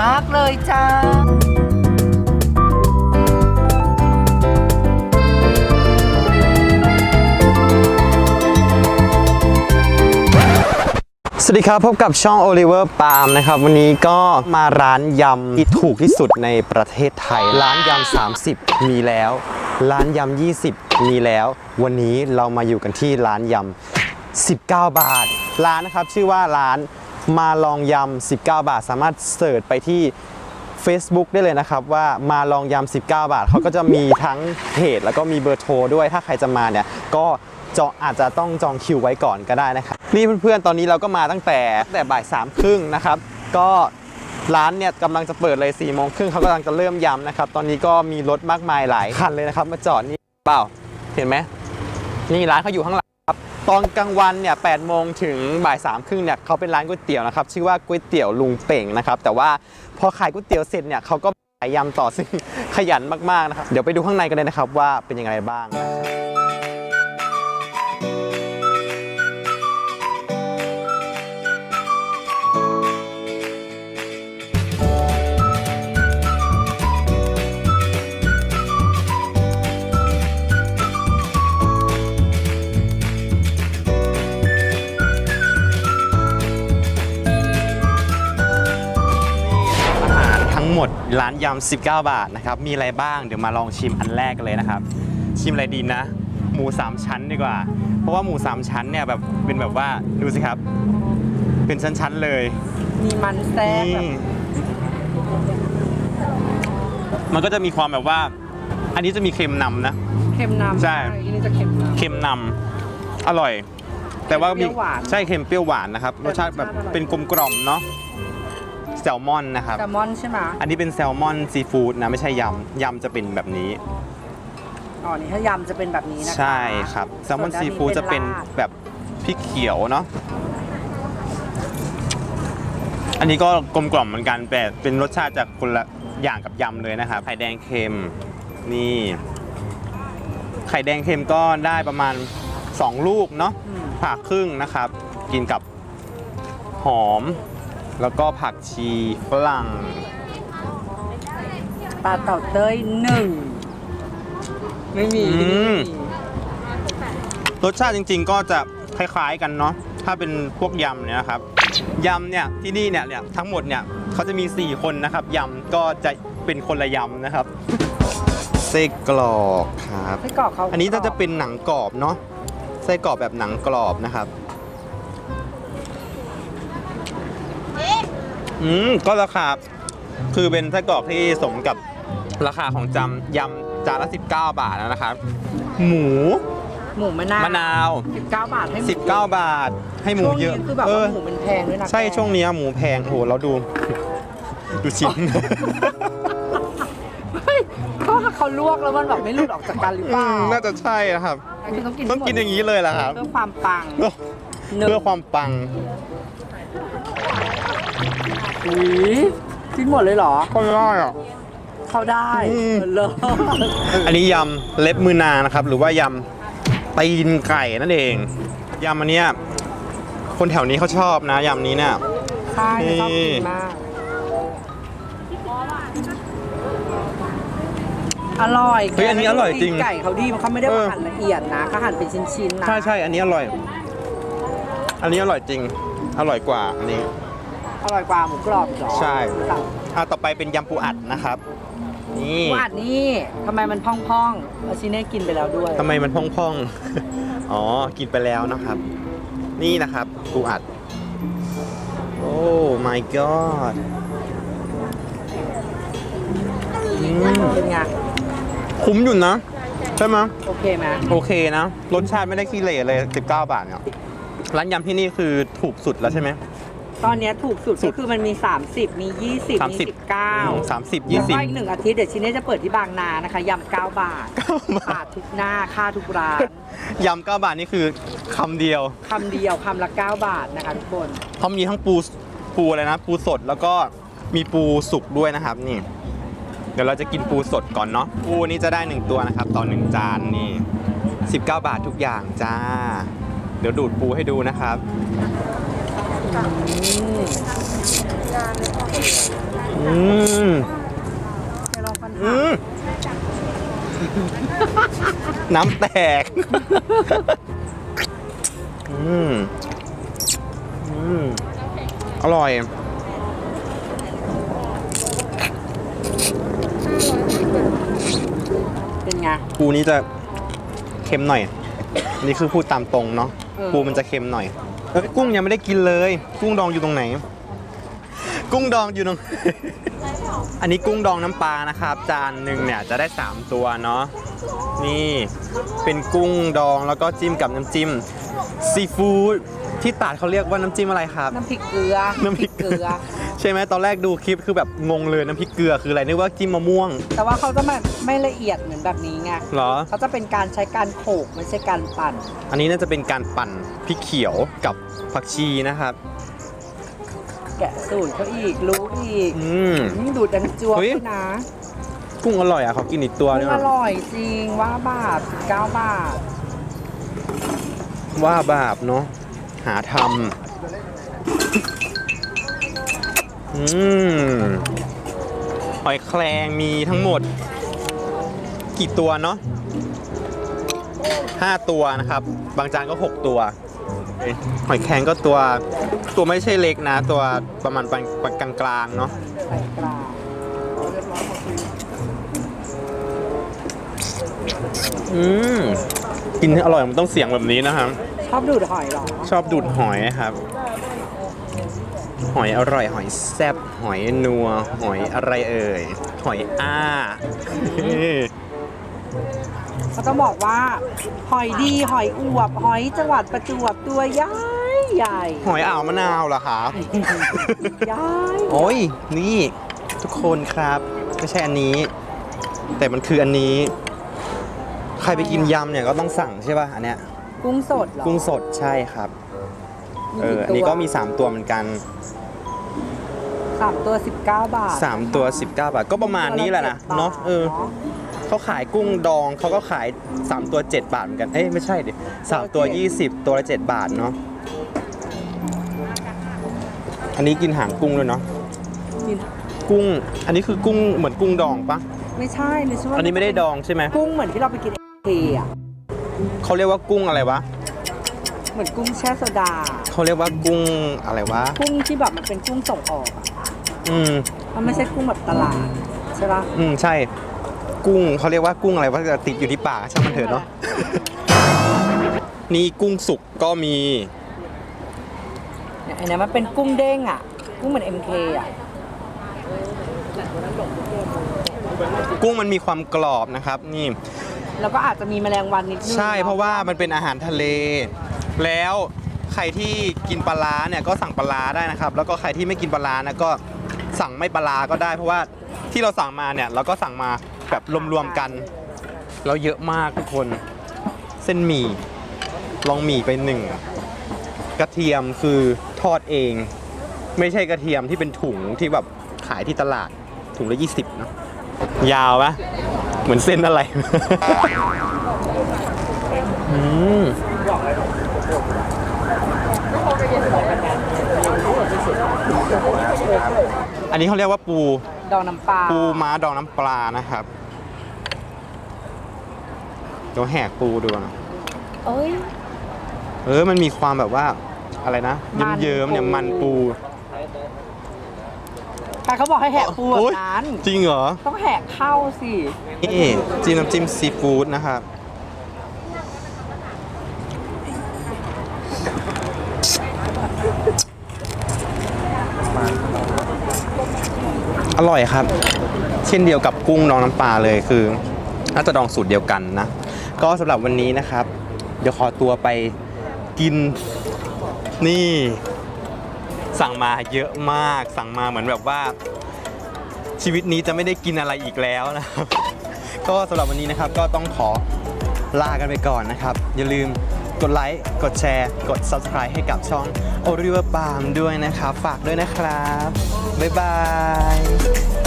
มากเลยจ้าสวัสดีครับ พบกับช่อง Oliver Palm นะครับ วันนี้ก็มาร้านยำที่ถูกที่สุดในประเทศไทย ร้านยำ 30 มีแล้ว ร้านยำ 20 มีแล้ว วันนี้เรามาอยู่กันที่ร้านยำ 19 บาท ร้านนะครับชื่อว่าร้าน มาลองยำ19 บาท สามารถเสิร์ชไปที่ Facebook ได้เลยนะครับว่ามาลองยำ19 บาท เขาก็จะมีทั้งเพจแล้วก็มีเบอร์โทรด้วยถ้าใครจะมาเนี่ยก็จองอาจจะต้องจองคิวไว้ก่อนก็ได้นะครับนี่เพื่อนๆ ตอนนี้เราก็มาตั้งแต่ตั้งแต่บ่ายสามครึ่งนะครับ ก็ร้านเนี่ยกำลังจะเปิดเลย4ี่โมงครึ่งเขากำลังจะเริ่มยำนะครับ ตอนนี้ก็มีรถมากมายหลายคันเลยนะครับ มาจอดนี่เปล่า เห็นไหมนี่ร้านเขาอยู่ข้างหลัง ตอนกลางวันเนี่ยแปดโมงถึงบ่ายสามครึ่งเนี่ยเขาเป็นร้านก๋วยเตี๋ยวนะครับ ชื่อว่าก๋วยเตี๋ยวลุงเป่งนะครับ แต่ว่าพอขายก๋วยเตี๋ยวเสร็จเนี่ยเขาก็ขายยำต่อซึ่งขยันมากๆนะครับ เดี๋ยวไปดูข้างในกันเลยนะครับว่าเป็นยังไงบ้าง งหมดร้านยำ19 บาทนะครับ มีอะไรบ้างเดี๋ยวมาลองชิมอันแรกกันเลยนะครับ ชิมอะไรดีนะ หมู 3 ชั้นดีกว่า เพราะว่าหมู 3 ชั้นเนี่ยแบบเป็นแบบว่าดูสิครับ เป็นชั้นๆเลยมีมันแซ่บแบบนี่มันก็จะมีความแบบว่า อันนี้จะมีเค็มนำนะ เค็มนำใช่ อันนี้จะเค็มนำ เค็มนำอร่อย แต่ว่ามีเปรี้ยวหวานใช่เค็มเปรี้ยวหวานนะครับรสชาติแบบรสชาติอร่อย เป็นกลมกล่อมเนาะ แซลมอนนะครับ แซลมอนใช่ไหมอันนี้เป็นแซลมอนซีฟู้ดนะ ไม่ใช่ยำ ยำจะเป็นแบบนี้ อ๋อ นี่ถ้ายำจะเป็นแบบนี้นะคะใช่ครับ แซลมอนส่วนด้านซีนี้ฟู้ดจะเป็นเป็นลาดแบบพริกเขียวเนาะ อันนี้ก็กลมกล่อมเหมือนกันแต่เป็นรสชาติจากคนละอย่างกับยำเลยนะครับไข่แดงเค็ม นี่ ไข่แดงเค็มก็ได้ประมาณ 2 ลูกเนาะอืมผ่าครึ่งนะครับ กินกับหอม แล้วก็ผักชีฝรั่ง ปลาเต่าเต้ยหนึ่งไม่มีอืม รสชาติจริง ๆ ก็จะคล้ายๆกันเนาะถ้าเป็นพวกยำเนี่ยนะครับยำเนี่ยที่นี่เนี่ยเนี่ยทั้งหมดเนี่ยเขาจะมี 4 คนนะครับยำก็จะเป็นคนละยำนะครับไส้กรอกครับไส้กรอกเขาอันนี้ก็จะเป็นหนังกรอบเนาะไส้กรอบแบบหนังกรอบนะครับ อืมก็ราคา คือเป็นไส้กรอกที่สมกับราคาของจำยำจานละ 19 บาทแล้วนะครับ หมู หมูมะนาวมะนาว19บาทให้หมู19 บาท ให้หมูช่วงเยนี้อะคือแบบเอว่าอหมูมันแพงด้วยนะใช่แกช่วงนี้หมูแพงโหเราดู ดูชิ้น เฮ้ยก็เขาลวกแล้วมันแบบไม่หลุดออกจากกันหรือเปอืล่ามน่าจะใช่นะครับ คือต้องกินต้องกินอย่างนี้เลยแหละครับ เพื่อความปัง เพื่อหนึ่งเพื่อความปัง อุ้ยกินหมดเลยเหรอ ก็ได้อะเข้าได้อืม เลย อันนี้ยำเล็บมือนางนะครับ หรือว่ายำตีนไก่นั่นเองยำอันเนี้ยคนแถวนี้เขาชอบนะยำนี้เนี่ย ใช่ชอบกินมาก อร่อยเฮ้ยอันนี้อร่อยจริงไก่เขาดีมันเขาไม่ได้เออ หั่นละเอียดนะเขาหั่นเป็นชิ้นๆนะใช่ใช่อันนี้อร่อย อันนี้อร่อยจริง อร่อยกว่าอันนี้ อร่อยกว่าหมูกรอบอีกเหรอใช่ต่างอะต่อไปเป็นยำปูอัดนะครับ นี่หวานนี่ทำไมมันพองๆอาชิเน่กินไปแล้วด้วยทำไมมันพองๆ อ๋อ กินไปแล้วนะครับ นี่นะครับ ปูอัด โอ้ my god อืมเป็นไงคุ้มอยู่นะ ใช่ไหมโอเคไหมโอเคนะ รสชาติไม่ได้ขี้เหร่เลย 19 บาทเนี่ยร้านยำที่นี่คือถูกสุดแล้วใช่ไหม ตอนเนี้ยถูกสุดสุก็ดคือมันมี 30 มี 20 มี 19สามสิบแล้วยี่สิบ ก็อีกหนึ่งอาทิตย์เดี๋ยวชิเน่จะเปิดที่บางนานะคะยำ9บาทขาดทุกหน้าค่าทุกร้านยำ9บาทนี่คือคำเดียวคำเดียวคำละ 9 บาทนะคะทุกคนเขามีทั้งปูปูอะไรนะ ปูสดแล้วก็มีปูสุกด้วยนะครับนี่ เดี๋ยวเราจะกินปูสดก่อนเนาะปูนี่จะได้1ตัวนะครับต่อ1จานนี่19 บาททุกอย่างจ้า เดี๋ยวดูดปูให้ดูนะครับ อืมอืมเดี๋ยวลองฟันอืหามน้ำแตก อืมอืมอร่อย เป็นไง ปูนี้จะเค็มหน่อย นี่คือพูดตามตรงเนาะ เออ ปูมันจะเค็มหน่อย เอ้ยกุ้งยังไม่ได้กินเลย กุ้งดองอยู่ตรงไหน กุ้งดองอยู่ตรง อันนี้กุ้งดองน้ำปลานะครับ จานหนึ่งเนี่ยจะได้ 3 ตัวเนาะนี่เป็นกุ้งดองแล้วก็จิ้มกับน้ำจิ้มซีฟู้ดที่ตาดเขาเรียกว่าน้ำจิ้มอะไรครับ น้ำพริกเกลือน้ำพริกเกลือ ใช่ไหมตอนแรกดูคลิปคือแบบงงเลยน้ำพริกเกลือคืออะไรนึกว่าจิ้มมะม่วง แต่ว่าเขาจะไม่ไม่ละเอียดเหมือนแบบนี้ไงเหรอ เขาจะเป็นการใช้การโขลกไม่ใช่การปั่น อันนี้น่าจะเป็นการปั่นพริกเขียวกับผักชีนะครับ แกะสูตรเขาอีกรู้อีกอืมอืมดูดดังจวบเฮ้ย ด้วยนะกุ้งอร่อยอะเขากินอีกตัวกุ้นึงงออะร่อยจริงว่าบาท9บาท ว่าบาปเนาะหาทำ อืมหอยแครงมีทั้งหมด กี่ตัวเนาะห้าตัวนะครับ บางจานก็6ตัวเอ้ยหอยแครงก็ตัว ตัวไม่ใช่เล็กนะ ตัวประมาณปานปานกลางๆเนาะใส่กลางเรียบร้อยหมดเลยอืมกินให้อร่อยมันต้องเสียงแบบนี้นะครับ ชอบดูดหอยเหรอ ชอบดูดหอยครับ หอยอร่อย หอยแซ่บหอยนัว หอยอะไรเอ่ย หอยอ้า เขาต้องบอกว่า หอยดี หอยอวบ หอยจังหวัดประจวบตัวใหญ่ใหญ่หอยอ่าวมะนาวเหรอครับ ใหญ่โอ้ย นี่ ทุกคนครับ ไม่ใช่อันนี้ แต่มันคืออันนี้ ใครไปกินยำเนี่ยก็ต้องสั่งใช่ป่ะอันเนี้ย กุ้งสดเหรอ กุ้งสดใช่ครับ เอออันนี้ก็มี 3 ตัวเหมือนกัน สามตัว 19 บาท3 ตัว 19 บาท ก็ประมาณนี้แหละนะเนาะเออเขาขายกุ้งดองเขาก็ขาย 3 ตัว 7 บาทเหมือนกัน เอ้ยไม่ใช่ดิสามตัว 20 ตัวละ 7 บาทเนาะอันนี้กินหางกุ้งด้วยเนาะกินกุ้ง อันนี้คือกุ้งเหมือนกุ้งดองปะไม่ใช่ไม่ใช่ว่าอันนี้ไม่ได้ดองใช่ไหมกุ้งเหมือนที่เราไปกินเออะเขาเรียกว่ากุ้งอะไรวะ เหมือนกุ้งแช่โซดา เขาเรียกว่ากุ้งอะไรวะ กุ้งที่แบบมันเป็นกุ้งส่งออกอะอืม มันไม่ใช่กุ้งแบบตลาดใช่ปะอืม ใช่ กุ้งเขาเรียกว่ากุ้งอะไรวะติดอยู่ที่ปากช่างมันเถอะเนาะ นี่กุ้งสุกก็มี เนี่ยอันนี้มันเป็นกุ้งเด้งอะ กุ้งเหมือน MK อะ กุ้งมันมีความกรอบนะครับ นี่ แล้วก็อาจจะมีแมลงวันนิดนึงใช่เพราะว่ามันเป็นอาหารทะเล แล้วใครที่กินปลาร้าเนี่ยก็สั่งปลาร้าได้นะครับ แล้วก็ใครที่ไม่กินปลาร้านะก็สั่งไม่ปลาร้าก็ได้ เพราะว่าที่เราสั่งมาเนี่ยเราก็สั่งมาแบบรวมๆกัน แล้วเยอะมากทุกคน เส้นหมี่ลองหมี่ไปหนึ่งกระเทียมคือทอดเอง ไม่ใช่กระเทียมที่เป็นถุงที่แบบขายที่ตลาดถุงละ20เนอะยาวปะเหมือนเส้นอะไร อืม อันนี้เขาเรียกว่าปูดองน้ำปลาปูม้าดองน้ำปลานะครับเดี๋ยวแหกปูดูนะเอ้ยเออมันมีความแบบว่าอะไรนะมันเยิ้มๆเนี่ยปูมันปูใครเขาบอกให้แหกปูแบโอ๊บยนั้นจริงเหรอ ต้องแหกเข้าสินี่จิ้มน้ำจิ้มซีฟู้ดนะครับ อร่อยครับ เช่นเดียวกับกุ้งดองน้ำปลาเลยคือน่าจะดองสูตรเดียวกันนะ ก็สำหรับวันนี้นะครับ เดี๋ยวขอตัวไปกินนี่ สั่งมาเยอะมากสั่งมาเหมือนแบบว่า ชีวิตนี้จะไม่ได้กินอะไรอีกแล้วนะครับ ก็สำหรับวันนี้นะครับก็ต้องขอลากันไปก่อนนะครับ อย่าลืม กดไลค์ กดแชร์ กด Subscribe ให้กับช่อง o r i v e r Palm ด้วยนะครับ ฝากด้วยนะครับ บ๊ายบาย